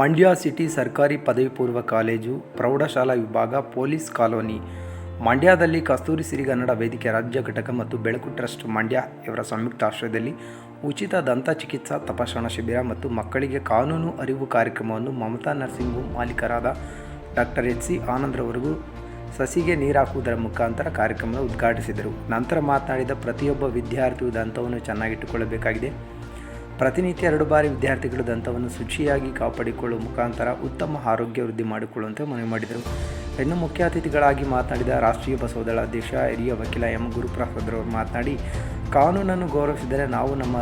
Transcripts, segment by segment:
Mandya city ಸರ್ಕಾರಿ ಪದವಿ ಪೂರ್ವ ಕಾಲೇಜು, ಪ್ರೌಢಶಾಲಾ ವಿಭಾಗ, ಪೊಲೀಸ್ ಕಾಲೋನಿ, ಮಂಡ್ಯದಲ್ಲಿ ಕಸ್ತೂರಿ ಸಿರಿಗನ್ನಡ ವೇದಿಕೆ ರಾಜ್ಯ ಘಟಕ ಮತ್ತು ಬೆಳಕು ಟ್ರಸ್ಟ್ ಮಂಡ್ಯ ಇವರ ಸಂಯುಕ್ತ ಆಶ್ರಯದಲ್ಲಿ ಉಚಿತ ದಂತ ಚಿಕಿತ್ಸಾ ತಪಾಸಣಾ ಶಿಬಿರ ಮತ್ತು ಮಕ್ಕಳಿಗೆ ಕಾನೂನು ಅರಿವು ಕಾರ್ಯಕ್ರಮವನ್ನು ಮಮತಾ ನರ್ಸಿಂಗ್ ಹೋಮ್ ಮಾಲೀಕರಾದ ಡಾಕ್ಟರ್ ಎಚ್ ಸಿ ಆನಂದ್ರವರೆಗೂ ಸಸಿಗೆ ನೀರು ಹಾಕುವುದರ ಮುಖಾಂತರ ಕಾರ್ಯಕ್ರಮ ಉದ್ಘಾಟಿಸಿದರು. ನಂತರ ಮಾತನಾಡಿದ ಪ್ರತಿಯೊಬ್ಬ ವಿದ್ಯಾರ್ಥಿಯು ದಂತವನ್ನು ಚೆನ್ನಾಗಿಟ್ಟುಕೊಳ್ಳಬೇಕಾಗಿದೆ. ಪ್ರತಿನಿತ್ಯ ಎರಡು ಬಾರಿ ವಿದ್ಯಾರ್ಥಿಗಳು ದಂತವನ್ನು ಶುಚಿಯಾಗಿ ಕಾಪಾಡಿಕೊಳ್ಳುವ ಮುಖಾಂತರ ಉತ್ತಮ ಆರೋಗ್ಯ ವೃದ್ಧಿ ಮಾಡಿಕೊಳ್ಳುವಂತೆ ಮನವಿ ಮಾಡಿದರು. ಇನ್ನು ಮುಖ್ಯ ಅತಿಥಿಗಳಾಗಿ ಮಾತನಾಡಿದ ರಾಷ್ಟ್ರೀಯ ಬಸವದಳ ಅಧ್ಯಕ್ಷ ಹಿರಿಯ ವಕೀಲ ಎಂ. ಗುರುಪ್ರಸಾದ್ರವರು ಮಾತನಾಡಿ, ಕಾನೂನನ್ನು ಗೌರವಿಸಿದರೆ ನಾವು ನಮ್ಮ,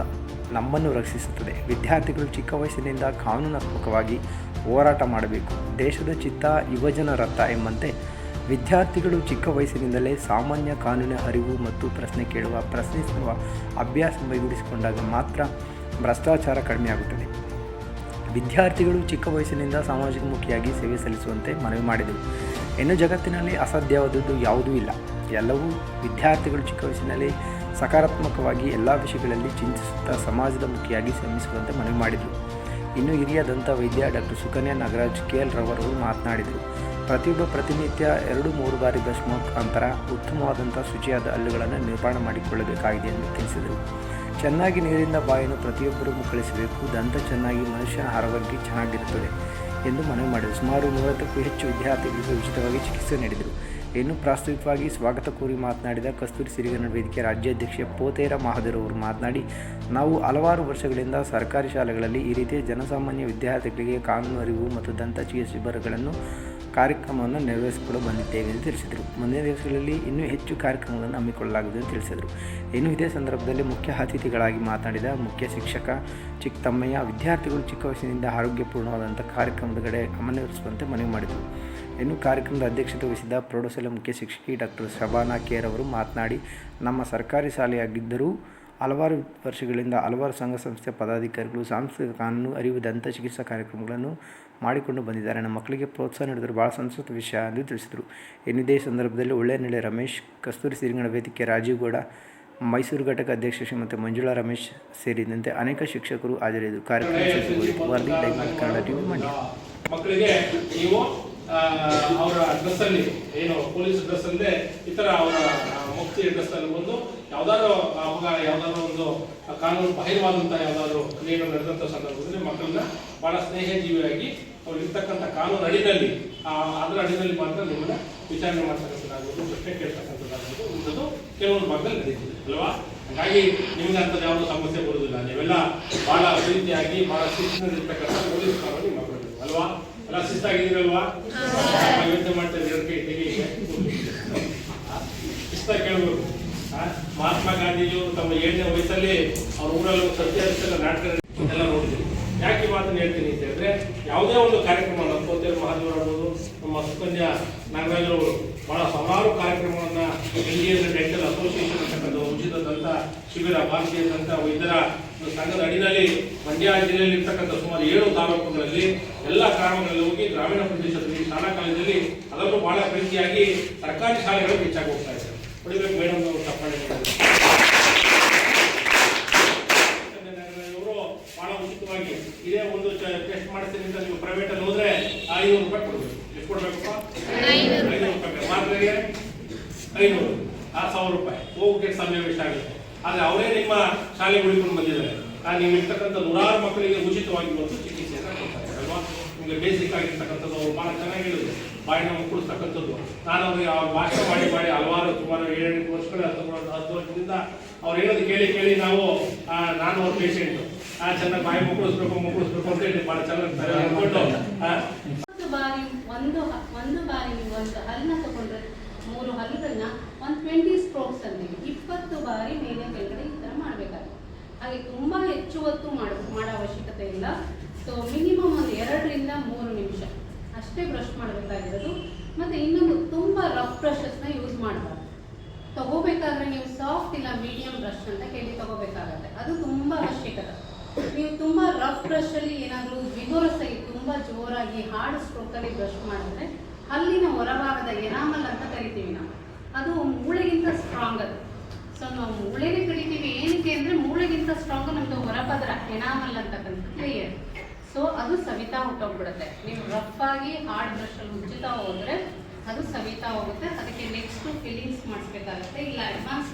ನಮ್ಮನ್ನು ರಕ್ಷಿಸುತ್ತದೆ. ವಿದ್ಯಾರ್ಥಿಗಳು ಚಿಕ್ಕ ವಯಸ್ಸಿನಿಂದ ಕಾನೂನಾತ್ಮಕವಾಗಿ ಹೋರಾಟ ಮಾಡಬೇಕು. ದೇಶದ ಚಿತ್ತ ಯುವಜನ ರಥ ಎಂಬಂತೆ ವಿದ್ಯಾರ್ಥಿಗಳು ಚಿಕ್ಕ ವಯಸ್ಸಿನಿಂದಲೇ ಸಾಮಾನ್ಯ ಕಾನೂನಿನ ಅರಿವು ಮತ್ತು ಪ್ರಶ್ನೆ ಕೇಳುವ, ಪ್ರಶ್ನಿಸುವ ಅಭ್ಯಾಸ ಮೈಗೂಡಿಸಿಕೊಂಡಾಗ ಮಾತ್ರ ಭ್ರಷ್ಟಾಚಾರ ಕಡಿಮೆಯಾಗುತ್ತದೆ ವಿದ್ಯಾರ್ಥಿಗಳು ಚಿಕ್ಕ ವಯಸ್ಸಿನಿಂದ ಸಾಮಾಜಿಕ ಮುಖಿಯಾಗಿ ಸೇವೆ ಸಲ್ಲಿಸುವಂತೆ ಮನವಿ ಮಾಡಿದರು. ಇನ್ನು ಜಗತ್ತಿನಲ್ಲಿ ಅಸಾಧ್ಯವಾದದ್ದು ಯಾವುದೂ ಇಲ್ಲ. ಎಲ್ಲವೂ ವಿದ್ಯಾರ್ಥಿಗಳು ಚಿಕ್ಕ ವಯಸ್ಸಿನಲ್ಲಿ ಸಕಾರಾತ್ಮಕವಾಗಿ ಎಲ್ಲ ವಿಷಯಗಳಲ್ಲಿ ಚಿಂತಿಸುತ್ತಾ ಸಮಾಜದ ಮುಖಿಯಾಗಿ ಶ್ರಮಿಸುವಂತೆ ಮನವಿ ಮಾಡಿದರು. ಇನ್ನು ಹಿರಿಯ ವೈದ್ಯ doctor Sukanya Nagaraj K L ರವರು ಮಾತನಾಡಿದರು. ಪ್ರತಿಯೊಬ್ಬ ಪ್ರತಿನಿತ್ಯ ಎರಡು ಮೂರು ಬಾರಿ ಬ್ರಷ್ ಮುಖಾಂತರ ಉತ್ತಮವಾದಂಥ ಶುಚಿಯಾದ ಹಲ್ಲುಗಳನ್ನು ನಿರ್ಮಾಣ ಮಾಡಿಕೊಳ್ಳಬೇಕಾಗಿದೆ ಎಂದು ತಿಳಿಸಿದರು. ಚೆನ್ನಾಗಿ ನೀರಿಂದ ಬಾಯನ್ನು ಪ್ರತಿಯೊಬ್ಬರೂ ಮುಕ್ಕಳಿಸಬೇಕು ದಂತ ಚೆನ್ನಾಗಿ ಮನುಷ್ಯನ ಆರೋಗ್ಯ ಚೆನ್ನಾಗಿರುತ್ತದೆ ಎಂದು ಮನವಿ ಮಾಡಿದರು. ಸುಮಾರು ನೂರತ್ತಕ್ಕೂ ಹೆಚ್ಚು ವಿದ್ಯಾರ್ಥಿಗಳಿಗೆ ಉಚಿತವಾಗಿ ಚಿಕಿತ್ಸೆ ನೀಡಿದರು. ಇನ್ನು ಪ್ರಾಸ್ತಾವಿಕವಾಗಿ ಸ್ವಾಗತ ಕೋರಿ ಮಾತನಾಡಿದ ಕಸ್ತೂರಿ ಸಿರಿಗನ್ನಡ ವೇದಿಕೆ ರಾಜ್ಯಾಧ್ಯಕ್ಷ ಪೋತೇರ ಮಹಾದೇವ್ ಅವರು ಮಾತನಾಡಿ, ನಾವು ಹಲವಾರು ವರ್ಷಗಳಿಂದ ಸರ್ಕಾರಿ ಶಾಲೆಗಳಲ್ಲಿ ಈ ರೀತಿಯ ಜನಸಾಮಾನ್ಯ ವಿದ್ಯಾರ್ಥಿಗಳಿಗೆ ಕಾನೂನು ಅರಿವು ಮತ್ತು ದಂತ ಚಿಕಿತ್ಸೆ ಶಿಬಿರಗಳನ್ನು ಕಾರ್ಯಕ್ರಮವನ್ನು ನೆರವೇರಿಸಿಕೊಂಡು ಬಂದಿದ್ದೇವೆ ಎಂದು ತಿಳಿಸಿದರು. ಮುಂದಿನ ದಿವಸಗಳಲ್ಲಿ ಇನ್ನೂ ಹೆಚ್ಚು ಕಾರ್ಯಕ್ರಮಗಳನ್ನು ಹಮ್ಮಿಕೊಳ್ಳಲಾಗಿದೆ ಎಂದು ತಿಳಿಸಿದರು. ಇನ್ನು ಇದೇ ಸಂದರ್ಭದಲ್ಲಿ ಮುಖ್ಯ ಅತಿಥಿಗಳಾಗಿ ಮಾತನಾಡಿದ ಮುಖ್ಯ ಶಿಕ್ಷಕ ಚಿಕ್ಕತಮ್ಮಯ್ಯ, ವಿದ್ಯಾರ್ಥಿಗಳು ಚಿಕ್ಕ ವಯಸ್ಸಿನಿಂದ ಆರೋಗ್ಯಪೂರ್ಣವಾದಂಥ ಕಾರ್ಯಕ್ರಮದ ಕಡೆ ಗಮನಹರಿಸುವಂತೆ ಮನವಿ ಮಾಡಿದರು. ಇನ್ನು ಕಾರ್ಯಕ್ರಮದ ಅಧ್ಯಕ್ಷತೆ ವಹಿಸಿದ ಪ್ರೌಢಶಾಲೆ ಮುಖ್ಯ ಶಿಕ್ಷಕಿ ಡಾಕ್ಟರ್ ಶಬಾನಾ ಕೇರ್ ಅವರು ಮಾತನಾಡಿ, ನಮ್ಮ ಸರ್ಕಾರಿ ಶಾಲೆಯಾಗಿದ್ದರೂ ಹಲವಾರು ವರ್ಷಗಳಿಂದ ಹಲವಾರು ಸಂಘ ಸಂಸ್ಥೆ ಪದಾಧಿಕಾರಿಗಳು ಸಾಂಸ್ಕೃತಿಕ ಕಾನೂನು ಅರಿವು ದಂತ ಚಿಕಿತ್ಸಾ ಕಾರ್ಯಕ್ರಮಗಳನ್ನು ಮಾಡಿಕೊಂಡು ಬಂದಿದ್ದಾರೆ. ನಮ್ಮ ಮಕ್ಕಳಿಗೆ ಪ್ರೋತ್ಸಾಹ ನೀಡಿದರು. ಭಾಳ ಸಂಸ್ಕೃತ ವಿಷಯ ಎಂದು ತಿಳಿಸಿದರು. ಇನ್ನಿದೇ ಸಂದರ್ಭದಲ್ಲಿ ಒಳ್ಳೆಯನಳ್ಳಿ ರಮೇಶ್ ಕಸ್ತೂರಿ ಸಿರಿಗಣ ವೇದಿಕೆ ರಾಜೀವ್ ಗೌಡ ಮೈಸೂರು ಘಟಕ ಅಧ್ಯಕ್ಷ ಶ್ರೀಮತಿ ಮಂಜುಳಾ ರಮೇಶ್ ಸೇರಿದಂತೆ ಅನೇಕ ಶಿಕ್ಷಕರು ಹಾಜರಿದ್ದರು. ಕಾರ್ಯಕ್ರಮ ಕನ್ನಡ ಟಿವಿ ಮಂಡ್ಯ. ಅವರ ಡ್ರೆಸ್ ಅಲ್ಲಿ ಏನು ಪೊಲೀಸ್ ಡ್ರೆಸ್ ಅಲ್ಲದೆ ಇತರ ಅವರ ಮುಕ್ತಿ ಡ್ರೆಸ್ ಅಲ್ಲಿ ಬಂದು ಯಾವ್ದಾದ್ರು ಅವಾಗ ಯಾವ್ದಾದ್ರು ಒಂದು ಕಾನೂನು ಬಾಹಿರವಾದಂತಹ ಯಾವ್ದಾದ್ರು ಕ್ರಿಯೆಗಳು ನಡೆದಂತ ಸಂದರ್ಭದಲ್ಲಿ ಮಕ್ಕಳನ್ನ ಬಹಳ ಸ್ನೇಹ ಜೀವಿಯಾಗಿ ಅವ್ರು ಇರ್ತಕ್ಕಂಥ ಕಾನೂನು ಅಡಿನಲ್ಲಿ ಅದರ ಅಡಿನಲ್ಲಿ ಮಾತ್ರ ನಿಮ್ಮನ್ನ ವಿಚಾರಣೆ ಮಾಡ್ತಕ್ಕಂಥದ್ದಾಗ್ಬೋದು ಪ್ರಶ್ನೆ ಕೇಳ್ತಕ್ಕಂಥದ್ದಾಗ್ಬೋದು ಇಂಥದ್ದು ಕೆಲವೊಂದು ಭಾಗದಲ್ಲಿ ನಡೀತಿದೆ, ಅಲ್ವಾ? ಹಾಗಾಗಿ ನಿಮ್ಗೆ ಅಂಥದ್ದು ಯಾವುದೋ ಸಮಸ್ಯೆ ಬರುವುದಿಲ್ಲ. ನೀವೆಲ್ಲ ಬಹಳ ಪ್ರೀತಿಯಾಗಿ ಬಹಳ ಶಿಕ್ಷಣದಲ್ಲಿರ್ತಕ್ಕಂಥ ಪೊಲೀಸ್ ಕಾನೂನು ಮಕ್ಕಳು ಅಲ್ವಾ? ಎಲ್ಲ ಶಿಸ್ತಾಗಿದ್ದೀರಲ್ವಾ ಯೋಚನೆ ಮಾಡ್ತಾ ಶಿಸ್ತಾಗಿ ಕೇಳಬೇಕು. ಮಹಾತ್ಮ ಗಾಂಧೀಜಿಯವರು ತಮ್ಮ ಏಳನೇ ವಯಸ್ಸಲ್ಲಿ ಅವ್ರ ಊರಲ್ಲಿ ಸತ್ಯ ಸತ್ಯಾರಿಸಲ ನಾಟಕ ಎಲ್ಲ ನೋಡಿದ್ರು. ಯಾಕೆ ಈ ಮಾತನ್ನು ಹೇಳ್ತೀನಿ ಅಂತ ಹೇಳಿದ್ರೆ, ಯಾವುದೇ ಒಂದು ಕಾರ್ಯಕ್ರಮ ನಮ್ಮ ಪೋತೇರು ಮಹಾದೇವರು ನಮ್ಮ ಸುಕನ್ಯಾ ನಾಗರಾಜರು ಬಹಳ ಸಾವಿರಾರು ಕಾರ್ಯಕ್ರಮವನ್ನ ಇಂಡಿಯನ್ ಡೆಂಟಲ್ ಅಸೋಸಿಯೇಷನ್ ಅಂತಕ್ಕಂಥ ಉಚಿತ ಶಿಬಿರ, ಭಾರತೀಯ ದಂತ ವೈದ್ಯರ ಸಂಘದ ಅಡಿನಲ್ಲಿ ಮಂಡ್ಯ ಜಿಲ್ಲೆಯಲ್ಲಿ ಇರ್ತಕ್ಕಂಥ ಸುಮಾರು ಏಳು ತಾಲೂಕುಗಳಲ್ಲಿ ಎಲ್ಲ ಗ್ರಾಮಗಳಲ್ಲಿ ಹೋಗಿ ಗ್ರಾಮೀಣ ಪ್ರದೇಶದಲ್ಲಿ ಶಾಲಾ ಕಾಲೇಜಲ್ಲಿ ಅದರಲ್ಲೂ ಬಹಳ ಪ್ರೀತಿಯಾಗಿ ಸರ್ಕಾರಿ ಶಾಲೆಗಳು ಹೆಚ್ಚಾಗಿ ಹೋಗ್ತಾ ಇದೆ ಹೊಡಿಬೇಕು ಮೇಡಮ್ ಅವರು ತಪ್ಪಾಣೆ ಇವರು ಬಹಳ ಉಚಿತವಾಗಿ ಇದೇ ಒಂದು ಟೆಸ್ಟ್ ಮಾಡ್ತೀನಿ ಅಂತ ನೀವು ಪ್ರೈವೇಟಲ್ಲಿ ಹೋದ್ರೆ ಐನೂರು ರೂಪಾಯಿ ಕೊಡಬೇಕು. ಎಷ್ಟು ಕೊಡಬೇಕಪ್ಪ? ಐನೂರು. ರೂಪಾಯಿ. ಮಾತ್ರೆಗೆ ಐನೂರು. ಆ ಸಾವಿರ ರೂಪಾಯಿ. ಹೋಗಕ್ಕೆ ಸಮಯ ವಿಷಯ ಆಗುತ್ತೆ. ಆದ್ರೆ ಅವರೇ ನಿಮ್ಮ ಶಾಲೆಗೆ ಉಳಿಕೊಂಡು ಬಂದಿದ್ದಾರೆ. ನಾನು ನೀವು ಇರ್ತಕ್ಕಂಥ ನೂರಾರು ಮಕ್ಕಳಿಗೆ ಉಚಿತವಾಗಿ ಒಂದು ಚಿಕಿತ್ಸೆಯನ್ನು ಕೊಡ್ತಾರೆ ಅಲ್ವಾ? ನಿಮಗೆ ಬೇಸಿಕ್ ಆಗಿರ್ತಕ್ಕಂಥದ್ದು ಅವರು ಬಹಳ ಚೆನ್ನಾಗಿ ಬಾಯಿನ ಮುಕ್ಕಳಿಸ್ತಕ್ಕಂಥದ್ದು. ನಾನು ಅವ್ರಿಗೆ ಅವ್ರ ಭಾಷೆ ಮಾಡಿ ಮಾಡಿ ಹಲವಾರು ಸುಮಾರು ಏಳೆಂಟು ವರ್ಷಗಳ ಹತ್ತು ಹತ್ತು ವರ್ಷದಿಂದ ಅವ್ರು ಹೇಳೋದು ಕೇಳಿ ಕೇಳಿ ನಾವು ಆ, ನಾನು ಅವ್ರ ಪೇಷಂಟು ಚೆನ್ನಾಗಿ ಬಾಯಿ ಮುಕ್ಕಳಿಸ್ಬೇಕು ಮುಕ್ಕಳಿಸ್ಬೇಕು ಅಂತ ಹೇಳಿ ಭಾಳ ಚೆನ್ನಾಗಿ ಅನ್ಕೊಂಡು ಆ, ಒಂದು ಬಾರಿ ಒಂದು ಒಂದು ಹಲ್ಲನ್ನ ತಗೊಂಡ್ರೆ ಮೂರು ಹಲ್ಲುಗಳನ್ನ ಒಂದು ಟ್ವೆಂಟಿ ಇಪ್ಪತ್ತು ಬಾರಿ ಮೇಲೆ ಕೆಳಗಡೆ ಈ ಥರ ಮಾಡಬೇಕಾಗುತ್ತೆ. ಹಾಗೆ ತುಂಬ ಹೆಚ್ಚು ಹೊತ್ತು ಮಾಡ, ಮಾಡೋ ಅವಶ್ಯಕತೆ ಇಲ್ಲ. ಸೊ ಮಿನಿಮಮ್ ಒಂದು ಎರಡರಿಂದ ಮೂರು ನಿಮಿಷ. ಅಷ್ಟೇ ಬ್ರಷ್ ಮಾಡಬೇಕಾಗಿರೋದು. ಮತ್ತು ಇನ್ನೊಂದು ತುಂಬ ರಫ್ ಬ್ರಷಸ್ನ ಯೂಸ್ ಮಾಡಬಾರ್ದು. ತಗೋಬೇಕಾದ್ರೆ ನೀವು ಸಾಫ್ಟ್ ಇಲ್ಲ ಮೀಡಿಯಂ ಬ್ರಷ್ ಅಂತ ಕೇಳಿ ತಗೋಬೇಕಾಗತ್ತೆ. ಅದು ತುಂಬ ಅವಶ್ಯಕತೆ. ನೀವು ತುಂಬ ರಫ್ ಬ್ರಷಲ್ಲಿ ಏನಾದರೂ ವಿಗೋರಸ್ ಆಗಿ ತುಂಬ ಜೋರಾಗಿ ಹಾರ್ಡ್ ಸ್ಟ್ರೋಕಲ್ಲಿ ಬ್ರಷ್ ಮಾಡಿದ್ರೆ ಅಲ್ಲಿನ ಹೊರಭಾಗದ ಎನಾಮಲ್ ಅಂತ ಕರಿತೀವಿ ನಾವು. ಅದು ಮೂಳೆಗಿಂತ ಸ್ಟ್ರಾಂಗ್ ಅದು. ಸೊ ನಾವು ಮೂಳೆನೇ ಕಡಿತೀವಿ. ಏನಕ್ಕೆ ಅಂದ್ರೆ ಮೂಳೆಗಿಂತ ಸ್ಟ್ರಾಂಗ್ ನಮ್ದು ಹೊರಪದ್ರ ಎನಾಮಲ್ ಅಂತಕ್ಕಂಥ ಕ್ಲಿಯರ್ ಸೊ ಅದು ಸವಿತಾ ಹೊಟ್ಟೋಗ್ಬಿಡುತ್ತೆ. ನೀವು ರಫ್ ಆಗಿ ಹಾರ್ಡ್ ಬ್ರಷಲ್ಲಿ ಉಜ್ಜುತ್ತಾ ಹೋದ್ರೆ ಅದು ಸವಿತಾ ಹೋಗುತ್ತೆ. ಅದಕ್ಕೆ ನೆಕ್ಸ್ಟ್ ಫಿಲ್ಲಿಂಗ್ಸ್ ಮಾಡಿಸ್ಬೇಕಾಗುತ್ತೆ. ಇಲ್ಲ ಅಡ್ವಾನ್ಸ್